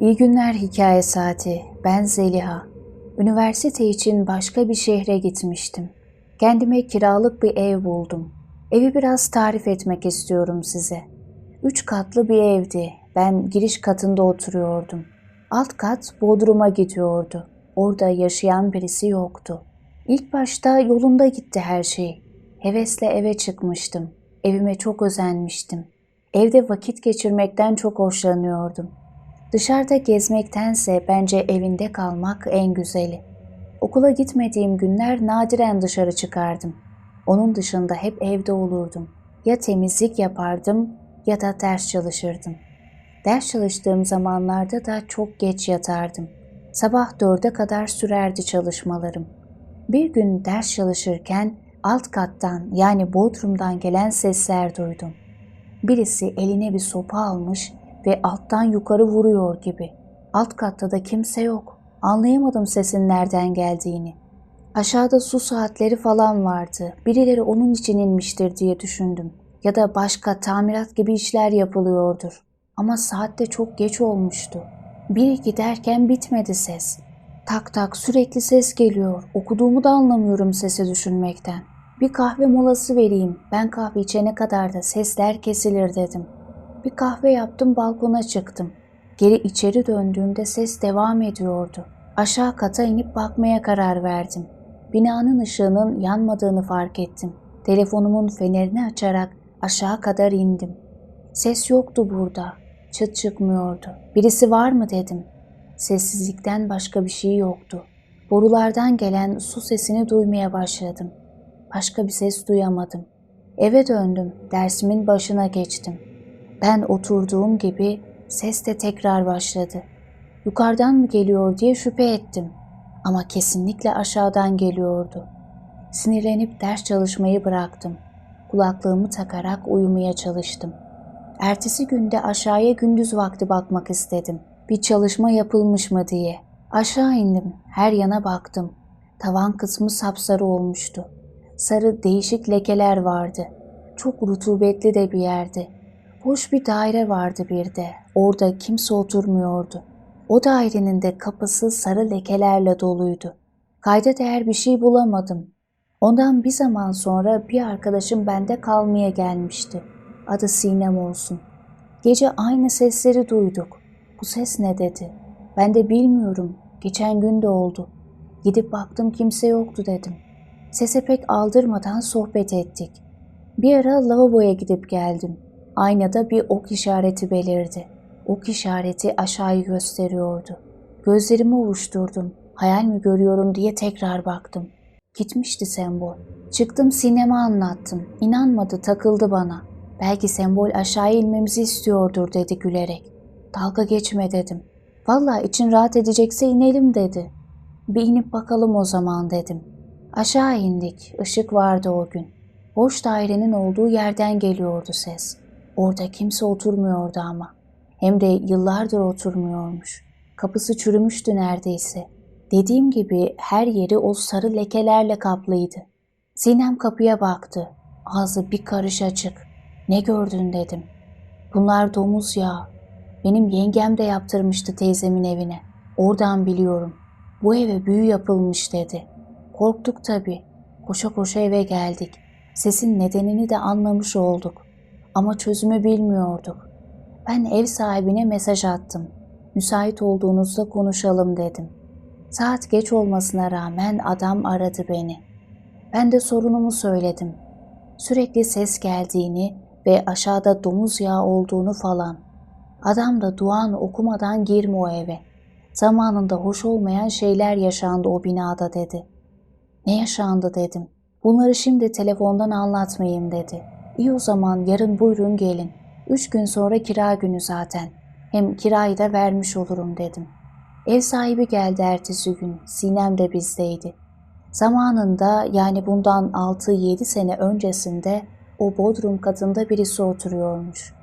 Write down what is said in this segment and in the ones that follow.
İyi günler hikaye saati. Ben Zeliha. Üniversite için başka bir şehre gitmiştim. Kendime kiralık bir ev buldum. Evi biraz tarif etmek istiyorum size. Üç katlı bir evdi. Ben giriş katında oturuyordum. Alt kat Bodrum'a gidiyordu. Orada yaşayan birisi yoktu. İlk başta yolunda gitti her şey. Hevesle eve çıkmıştım. Evime çok özenmiştim. Evde vakit geçirmekten çok hoşlanıyordum. Dışarıda gezmektense bence evinde kalmak en güzeli. Okula gitmediğim günler nadiren dışarı çıkardım. Onun dışında hep evde olurdum. Ya temizlik yapardım ya da ders çalışırdım. Ders çalıştığım zamanlarda da çok geç yatardım. Sabah dörde kadar sürerdi çalışmalarım. Bir gün ders çalışırken alt kattan yani bodrumdan gelen sesler duydum. Birisi eline bir sopa almış ve alttan yukarı vuruyor gibi. Alt katta da kimse yok. Anlayamadım sesin nereden geldiğini. Aşağıda su saatleri falan vardı. Birileri onun için inmiştir diye düşündüm. Ya da başka tamirat gibi işler yapılıyordur. Ama saat de çok geç olmuştu. Biri giderken bitmedi ses. Tak tak sürekli ses geliyor. Okuduğumu da anlamıyorum sesi düşünmekten. Bir kahve molası vereyim. Ben kahve içene kadar da sesler kesilir dedim. Bir kahve yaptım balkona çıktım. Geri içeri döndüğümde ses devam ediyordu. Aşağı kata inip bakmaya karar verdim. Binanın ışığının yanmadığını fark ettim. Telefonumun fenerini açarak aşağı kadar indim. Ses yoktu burada. Çıt çıkmıyordu. Birisi var mı dedim. Sessizlikten başka bir şey yoktu. Borulardan gelen su sesini duymaya başladım. Başka bir ses duyamadım. Eve döndüm. Dersimin başına geçtim. Ben oturduğum gibi ses de tekrar başladı. Yukarıdan mı geliyor diye şüphe ettim. Ama kesinlikle aşağıdan geliyordu. Sinirlenip ders çalışmayı bıraktım. Kulaklığımı takarak uyumaya çalıştım. Ertesi günde aşağıya gündüz vakti bakmak istedim. Bir çalışma yapılmış mı diye. Aşağı indim. Her yana baktım. Tavan kısmı sapsarı olmuştu. Sarı değişik lekeler vardı. Çok rutubetli de bir yerdi. Boş bir daire vardı bir de. Orada kimse oturmuyordu. O dairenin de kapısı sarı lekelerle doluydu. Kayda değer bir şey bulamadım. Ondan bir zaman sonra bir arkadaşım bende kalmaya gelmişti. Adı Sinem olsun. Gece aynı sesleri duyduk. Bu ses ne dedi? Ben de bilmiyorum. Geçen gün de oldu. Gidip baktım kimse yoktu dedim. Sese pek aldırmadan sohbet ettik. Bir ara lavaboya gidip geldim. Aynada bir ok işareti belirdi. Ok işareti aşağıyı gösteriyordu. Gözlerimi ovuşturdum. Hayal mi görüyorum diye tekrar baktım. Gitmişti sembol. Çıktım sinema anlattım. İnanmadı takıldı bana. Belki sembol aşağıya inmemizi istiyordur dedi gülerek. Dalga geçme dedim. Valla için rahat edecekse inelim dedi. Bir inip bakalım o zaman dedim. Aşağı indik. Işık vardı o gün. Boş dairenin olduğu yerden geliyordu ses. Orada kimse oturmuyordu ama. Hem de yıllardır oturmuyormuş. Kapısı çürümüştü neredeyse. Dediğim gibi her yeri o sarı lekelerle kaplıydı. Sinem kapıya baktı. Ağzı bir karış açık. Ne gördün dedim. Bunlar domuz yağı. Benim yengem de yaptırmıştı teyzemin evine. Oradan biliyorum. Bu eve büyü yapılmış dedi. Korktuk tabii. Koşa koşa eve geldik. Sesin nedenini de anlamış olduk. Ama çözümü bilmiyorduk. Ben ev sahibine mesaj attım. Müsait olduğunuzda konuşalım dedim. Saat geç olmasına rağmen adam aradı beni. Ben de sorunumu söyledim. Sürekli ses geldiğini ve aşağıda domuz yağı olduğunu falan. Adam da duanı okumadan girme o eve. Zamanında hoş olmayan şeyler yaşandı o binada dedi. Ne yaşandı dedim. Bunları şimdi telefondan anlatmayayım dedi. İyi o zaman yarın buyurun gelin. Üç gün sonra kira günü zaten. Hem kirayı da vermiş olurum dedim. Ev sahibi geldi ertesi gün. Sinem de bizdeydi. Zamanında yani bundan 6-7 sene öncesinde o bodrum katında birisi oturuyormuş.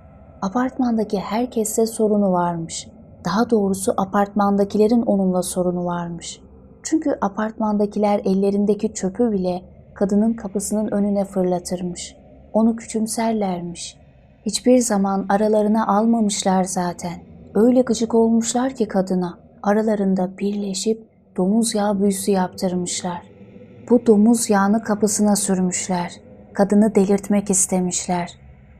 Apartmandaki herkeste sorunu varmış. Daha doğrusu apartmandakilerin onunla sorunu varmış. Çünkü apartmandakiler ellerindeki çöpü bile kadının kapısının önüne fırlatırmış. Onu küçümserlermiş. Hiçbir zaman aralarına almamışlar zaten. Öyle gıcık olmuşlar ki kadına. Aralarında birleşip domuz yağı büyüsü yaptırmışlar. Bu domuz yağını kapısına sürmüşler. Kadını delirtmek istemişler.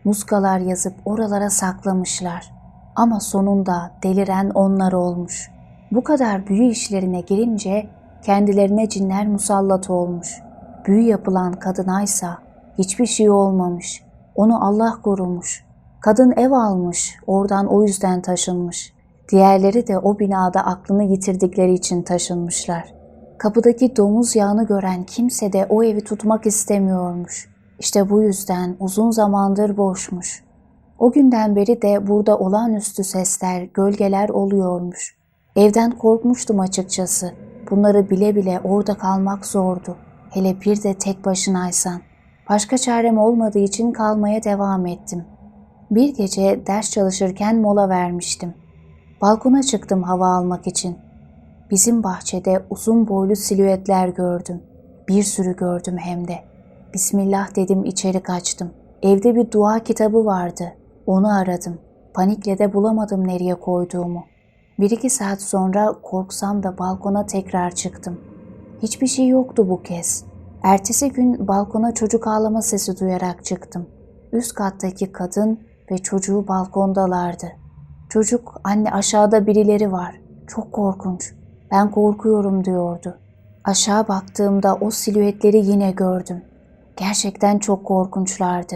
Muskalar yazıp oralara saklamışlar. Ama sonunda deliren onlar olmuş. Bu kadar büyü işlerine girince kendilerine cinler musallat olmuş. Büyü yapılan kadınaysa hiçbir şey olmamış. Onu Allah korumuş. Kadın ev almış, oradan o yüzden taşınmış. Diğerleri de o binada aklını yitirdikleri için taşınmışlar. Kapıdaki domuz yağını gören kimse de o evi tutmak istemiyormuş. İşte bu yüzden uzun zamandır boşmuş. O günden beri de burada olağanüstü sesler, gölgeler oluyormuş. Evden korkmuştum açıkçası. Bunları bile bile orada kalmak zordu. Hele bir de tek başınaysan. Başka çarem olmadığı için kalmaya devam ettim. Bir gece ders çalışırken mola vermiştim. Balkona çıktım hava almak için. Bizim bahçede uzun boylu silüetler gördüm. Bir sürü gördüm hem de. Bismillah dedim içeri kaçtım. Evde bir dua kitabı vardı. Onu aradım. Panikle de bulamadım nereye koyduğumu. Bir iki saat sonra korksam da balkona tekrar çıktım. Hiçbir şey yoktu bu kez. Ertesi gün balkona çocuk ağlama sesi duyarak çıktım. Üst kattaki kadın ve çocuğu balkondalardı. Çocuk anne aşağıda birileri var. Çok korkunç. Ben korkuyorum diyordu. Aşağı baktığımda o silüetleri yine gördüm. Gerçekten çok korkunçlardı.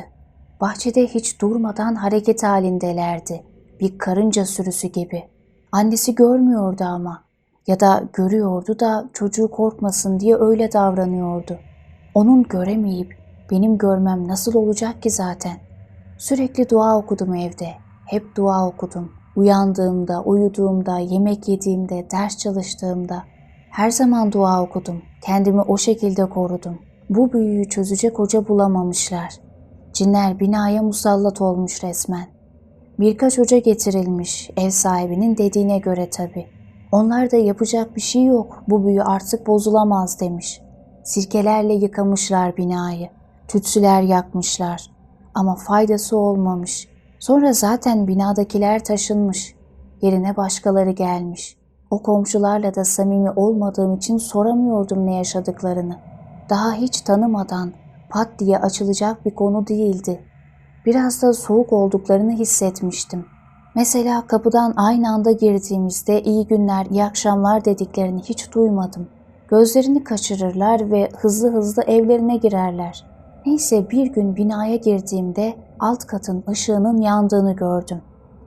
Bahçede hiç durmadan hareket halindelerdi. Bir karınca sürüsü gibi. Annesi görmüyordu ama. Ya da görüyordu da çocuğu korkmasın diye öyle davranıyordu. Onun göremeyip benim görmem nasıl olacak ki zaten? Sürekli dua okudum evde. Hep dua okudum. Uyandığımda, uyuduğumda, yemek yediğimde, ders çalıştığımda her zaman dua okudum. Kendimi o şekilde korudum. Bu büyüyü çözecek hoca bulamamışlar. Cinler binaya musallat olmuş resmen. Birkaç hoca getirilmiş, ev sahibinin dediğine göre tabi. Onlar da yapacak bir şey yok, bu büyü artık bozulamaz demiş. Sirkelerle yıkamışlar binayı, tütsüler yakmışlar. Ama faydası olmamış. Sonra zaten binadakiler taşınmış. Yerine başkaları gelmiş. O komşularla da samimi olmadığım için soramıyordum ne yaşadıklarını. Daha hiç tanımadan pat diye açılacak bir konu değildi. Biraz da soğuk olduklarını hissetmiştim. Mesela kapıdan aynı anda girdiğimizde iyi günler, iyi akşamlar dediklerini hiç duymadım. Gözlerini kaçırırlar ve hızlı hızlı evlerine girerler. Neyse bir gün binaya girdiğimde alt katın ışığının yandığını gördüm.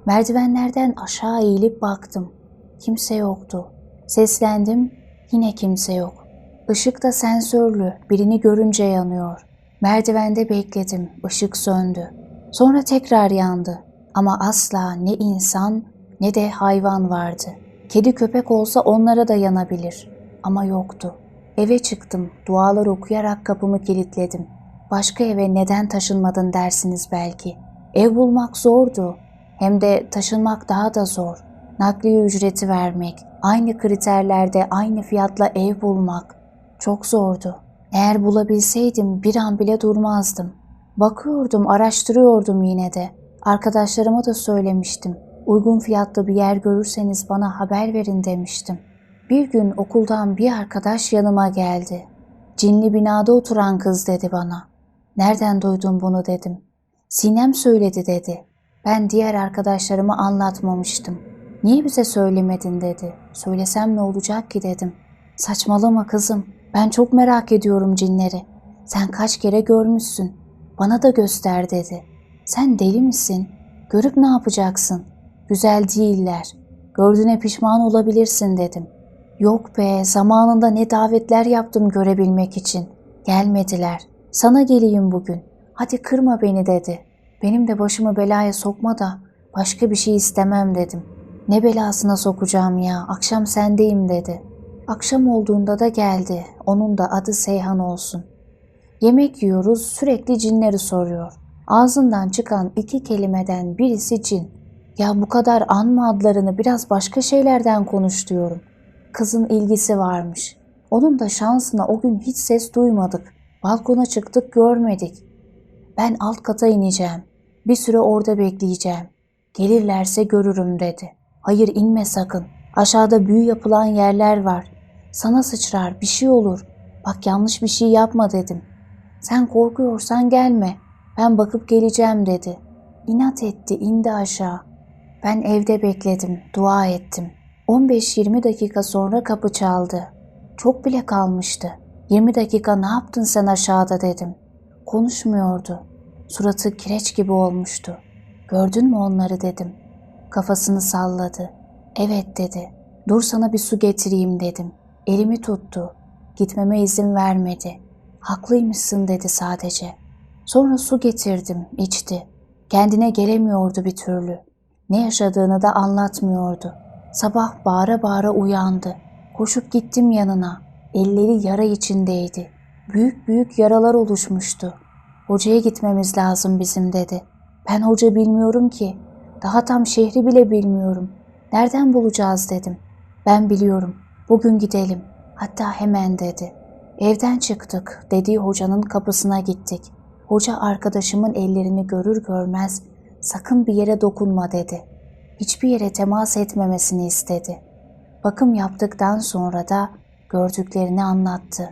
Merdivenlerden aşağı eğilip baktım. Kimse yoktu. Seslendim, yine kimse yok. Işık da sensörlü, birini görünce yanıyor. Merdivende bekledim, ışık söndü. Sonra tekrar yandı. Ama asla ne insan ne de hayvan vardı. Kedi köpek olsa onlara da yanabilir. Ama yoktu. Eve çıktım, dualar okuyarak kapımı kilitledim. Başka eve neden taşınmadın dersiniz belki. Ev bulmak zordu. Hem de taşınmak daha da zor. Nakliye ücreti vermek, aynı kriterlerde aynı fiyatla ev bulmak çok zordu. Eğer bulabilseydim bir an bile durmazdım. Bakıyordum, araştırıyordum yine de. Arkadaşlarıma da söylemiştim. Uygun fiyatlı bir yer görürseniz bana haber verin demiştim. Bir gün okuldan bir arkadaş yanıma geldi. Cinli binada oturan kız dedi bana. Nereden duydun bunu dedim. Sinem söyledi dedi. Ben diğer arkadaşlarıma anlatmamıştım. Niye bize söylemedin dedi. Söylesem ne olacak ki dedim. Saçmalama kızım. Ben çok merak ediyorum cinleri. Sen kaç kere görmüşsün. Bana da göster dedi. Sen deli misin? Görüp ne yapacaksın? Güzel değiller. Gördüğüne pişman olabilirsin dedim. Yok be zamanında ne davetler yaptım görebilmek için. Gelmediler. Sana geleyim bugün. Hadi kırma beni dedi. Benim de başımı belaya sokma da başka bir şey istemem dedim. Ne belasına sokacağım ya, akşam sendeyim dedi. Akşam olduğunda da geldi, onun da adı Seyhan olsun. Yemek yiyoruz, sürekli cinleri soruyor. Ağzından çıkan iki kelimeden birisi cin. Ya bu kadar anma adlarını biraz başka şeylerden konuş diyorum. Kızın ilgisi varmış. Onun da şansına o gün hiç ses duymadık. Balkona çıktık görmedik. Ben alt kata ineceğim. Bir süre orada bekleyeceğim. Gelirlerse görürüm dedi. Hayır inme sakın. Aşağıda büyü yapılan yerler var. Sana sıçrar bir şey olur. Bak yanlış bir şey yapma dedim. Sen korkuyorsan gelme. Ben bakıp geleceğim dedi. İnat etti indi aşağı. Ben evde bekledim, dua ettim. 15-20 dakika sonra kapı çaldı. Çok bile kalmıştı. 20 dakika ne yaptın sen aşağıda dedim. Konuşmuyordu. Suratı kireç gibi olmuştu. Gördün mü onları dedim. Kafasını salladı. Evet dedi. Dur sana bir su getireyim dedim. Elimi tuttu. Gitmeme izin vermedi. Haklıymışsın dedi sadece. Sonra su getirdim, içti. Kendine gelemiyordu bir türlü. Ne yaşadığını da anlatmıyordu. Sabah bağıra bağıra uyandı. Koşup gittim yanına. Elleri yara içindeydi. Büyük büyük yaralar oluşmuştu. Hocaya gitmemiz lazım bizim dedi. Ben hoca bilmiyorum ki. Daha tam şehri bile bilmiyorum. Nereden bulacağız dedim. Ben biliyorum. Bugün gidelim. Hatta hemen dedi. Evden çıktık. Dediği hocanın kapısına gittik. Hoca arkadaşımın ellerini görür görmez sakın bir yere dokunma dedi. Hiçbir yere temas etmemesini istedi. Bakım yaptıktan sonra da gördüklerini anlattı.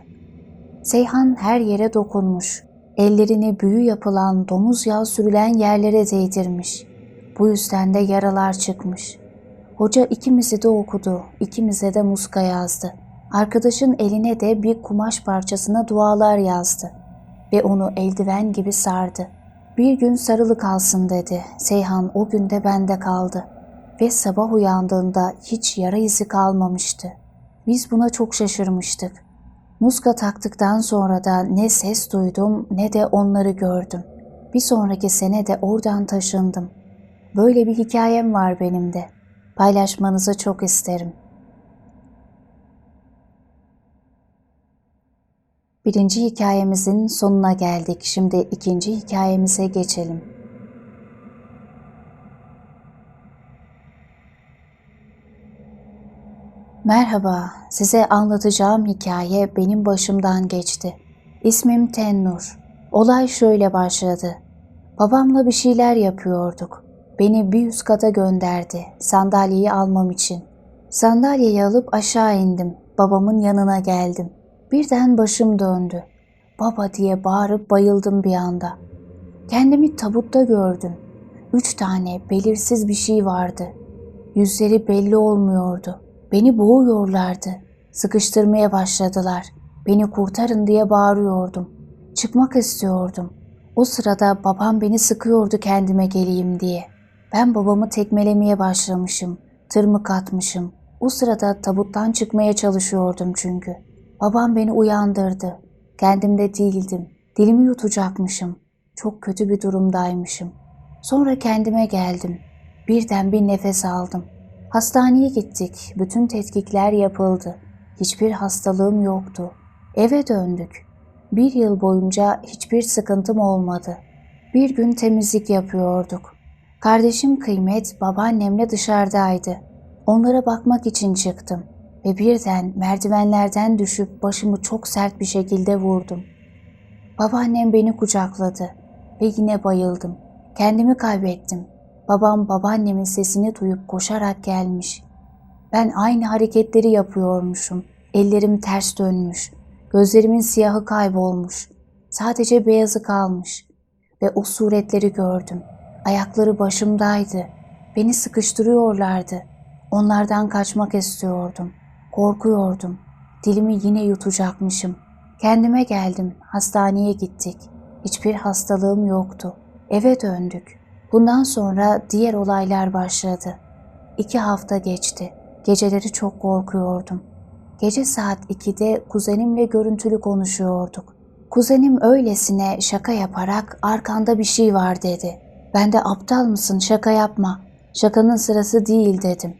Seyhan her yere dokunmuş. Ellerini büyü yapılan domuz yağı sürülen yerlere değdirmiş. Bu yüzden de yaralar çıkmış. Hoca ikimizi de okudu, ikimize de muska yazdı. Arkadaşın eline de bir kumaş parçasına dualar yazdı ve onu eldiven gibi sardı. Bir gün sarılı kalsın dedi. Seyhan o günde bende kaldı ve sabah uyandığında hiç yara izi kalmamıştı. Biz buna çok şaşırmıştık. Muska taktıktan sonra da ne ses duydum ne de onları gördüm. Bir sonraki sene de oradan taşındım. Böyle bir hikayem var benim de. Paylaşmanızı çok isterim. Birinci hikayemizin sonuna geldik. Şimdi ikinci hikayemize geçelim. Merhaba, size anlatacağım hikaye benim başımdan geçti. İsmim Tennur. Olay şöyle başladı. Babamla bir şeyler yapıyorduk. Beni bir üst kata gönderdi sandalyeyi almam için. Sandalyeyi alıp aşağı indim. Babamın yanına geldim. Birden başım döndü. Baba diye bağırıp bayıldım bir anda. Kendimi tabutta gördüm. Üç tane belirsiz bir şey vardı. Yüzleri belli olmuyordu. Beni boğuyorlardı. Sıkıştırmaya başladılar. Beni kurtarın diye bağırıyordum. Çıkmak istiyordum. O sırada babam beni sıkıyordu kendime geleyim diye. Ben babamı tekmelemeye başlamışım. Tırmık atmışım. O sırada tabuttan çıkmaya çalışıyordum çünkü. Babam beni uyandırdı. Kendimde değildim. Dilimi yutacakmışım. Çok kötü bir durumdaymışım. Sonra kendime geldim. Birden bir nefes aldım. Hastaneye gittik. Bütün tetkikler yapıldı. Hiçbir hastalığım yoktu. Eve döndük. Bir yıl boyunca hiçbir sıkıntım olmadı. Bir gün temizlik yapıyorduk. Kardeşim Kıymet babaannemle dışarıdaydı. Onlara bakmak için çıktım ve birden merdivenlerden düşüp başımı çok sert bir şekilde vurdum. Babaannem beni kucakladı ve yine bayıldım. Kendimi kaybettim. Babam babaannemin sesini duyup koşarak gelmiş. Ben aynı hareketleri yapıyormuşum. Ellerim ters dönmüş. Gözlerimin siyahı kaybolmuş. Sadece beyazı kalmış. Ve o suretleri gördüm. Ayakları başımdaydı. Beni sıkıştırıyorlardı. Onlardan kaçmak istiyordum. Korkuyordum. Dilimi yine yutacakmışım. Kendime geldim. Hastaneye gittik. Hiçbir hastalığım yoktu. Eve döndük. Bundan sonra diğer olaylar başladı. İki hafta geçti. Geceleri çok korkuyordum. Gece saat 2'de kuzenimle görüntülü konuşuyorduk. Kuzenim öylesine şaka yaparak arkanda bir şey var dedi. Ben de aptal mısın şaka yapma. Şakanın sırası değil dedim.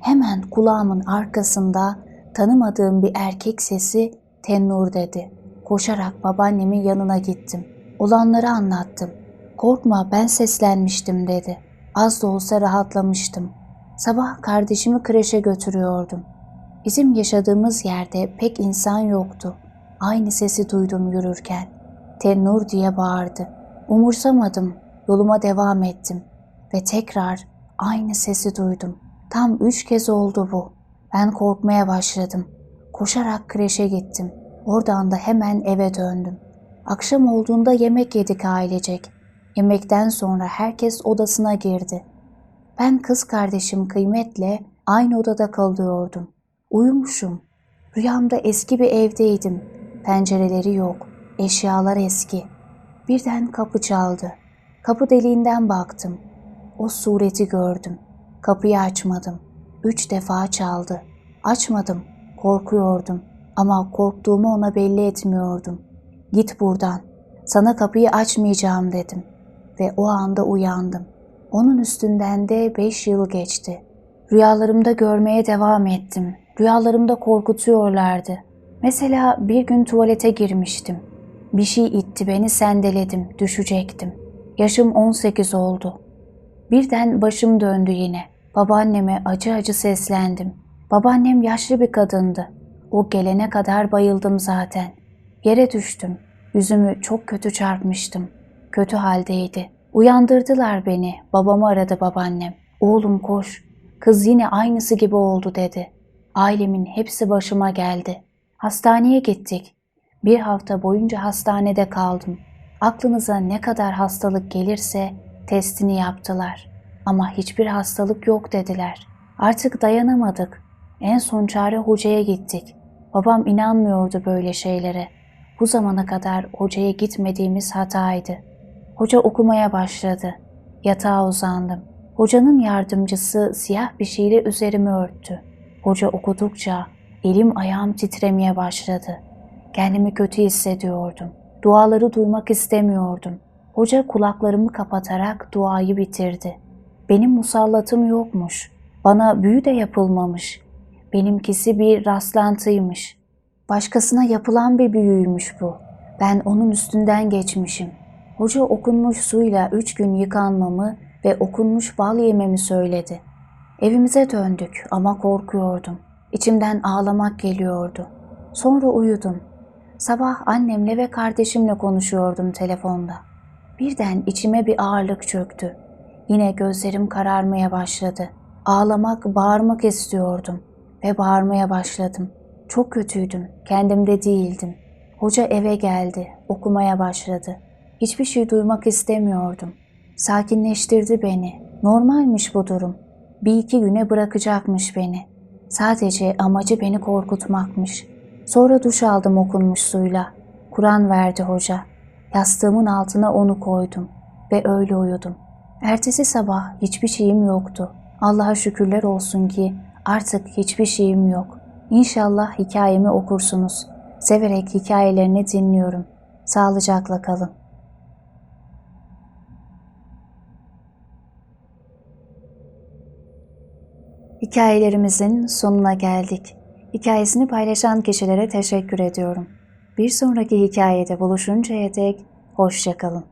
Hemen kulağımın arkasında tanımadığım bir erkek sesi Tennur dedi. Koşarak babaannemin yanına gittim. Olanları anlattım. Korkma ben seslenmiştim dedi. Az da olsa rahatlamıştım. Sabah kardeşimi kreşe götürüyordum. Bizim yaşadığımız yerde pek insan yoktu. Aynı sesi duydum yürürken. Tennur diye bağırdı. Umursamadım. Yoluma devam ettim. Ve tekrar aynı sesi duydum. Tam üç kez oldu bu. Ben korkmaya başladım. Koşarak kreşe gittim. Oradan da hemen eve döndüm. Akşam olduğunda yemek yedik ailecek. Yemekten sonra herkes odasına girdi. Ben kız kardeşim Kıymet'le aynı odada kalıyordum. Uyumuşum. Rüyamda eski bir evdeydim. Pencereleri yok. Eşyalar eski. Birden kapı çaldı. Kapı deliğinden baktım. O sureti gördüm. Kapıyı açmadım. Üç defa çaldı. Açmadım. Korkuyordum. Ama korktuğumu ona belli etmiyordum. Git buradan. Sana kapıyı açmayacağım dedim. Ve o anda uyandım. Onun üstünden de beş yıl geçti. Rüyalarımda görmeye devam ettim. Rüyalarımda korkutuyorlardı. Mesela bir gün tuvalete girmiştim. Bir şey itti beni sendeledim, düşecektim. Yaşım 18 oldu. Birden başım döndü yine. Babaanneme acı acı seslendim. Babaannem yaşlı bir kadındı. O gelene kadar bayıldım zaten. Yere düştüm. Yüzümü çok kötü çarpmıştım. Kötü haldeydi. Uyandırdılar beni. Babamı aradı babaannem. Oğlum koş. Kız yine aynısı gibi oldu dedi. Ailemin hepsi başıma geldi. Hastaneye gittik. Bir hafta boyunca hastanede kaldım. Aklınıza ne kadar hastalık gelirse testini yaptılar. Ama hiçbir hastalık yok dediler. Artık dayanamadık. En son çare hocaya gittik. Babam inanmıyordu böyle şeylere. Bu zamana kadar hocaya gitmediğimiz hataydı. Hoca okumaya başladı. Yatağa uzandım. Hocanın yardımcısı siyah bir şeyle üzerimi örttü. Hoca okudukça elim ayağım titremeye başladı. Kendimi kötü hissediyordum. Duaları duymak istemiyordum. Hoca kulaklarımı kapatarak duayı bitirdi. Benim musallatım yokmuş. Bana büyü de yapılmamış. Benimkisi bir rastlantıymış. Başkasına yapılan bir büyüymüş bu. Ben onun üstünden geçmişim. Hoca okunmuş suyla üç gün yıkanmamı ve okunmuş bal yememi söyledi. Evimize döndük ama korkuyordum. İçimden ağlamak geliyordu. Sonra uyudum. Sabah annemle ve kardeşimle konuşuyordum telefonda. Birden içime bir ağırlık çöktü. Yine gözlerim kararmaya başladı. Ağlamak, bağırmak istiyordum ve bağırmaya başladım. Çok kötüydüm, kendimde değildim. Hoca eve geldi, okumaya başladı. Hiçbir şey duymak istemiyordum. Sakinleştirdi beni. Normalmiş bu durum. Bir iki güne bırakacakmış beni. Sadece amacı beni korkutmakmış. Sonra duş aldım okunmuş suyla. Kur'an verdi hoca. Yastığımın altına onu koydum ve öyle uyudum. Ertesi sabah hiçbir şeyim yoktu. Allah'a şükürler olsun ki artık hiçbir şeyim yok. İnşallah hikayemi okursunuz. Severek hikayelerini dinliyorum. Sağlıcakla kalın. Hikayelerimizin sonuna geldik. Hikayesini paylaşan kişilere teşekkür ediyorum. Bir sonraki hikayede buluşuncaya dek hoşçakalın.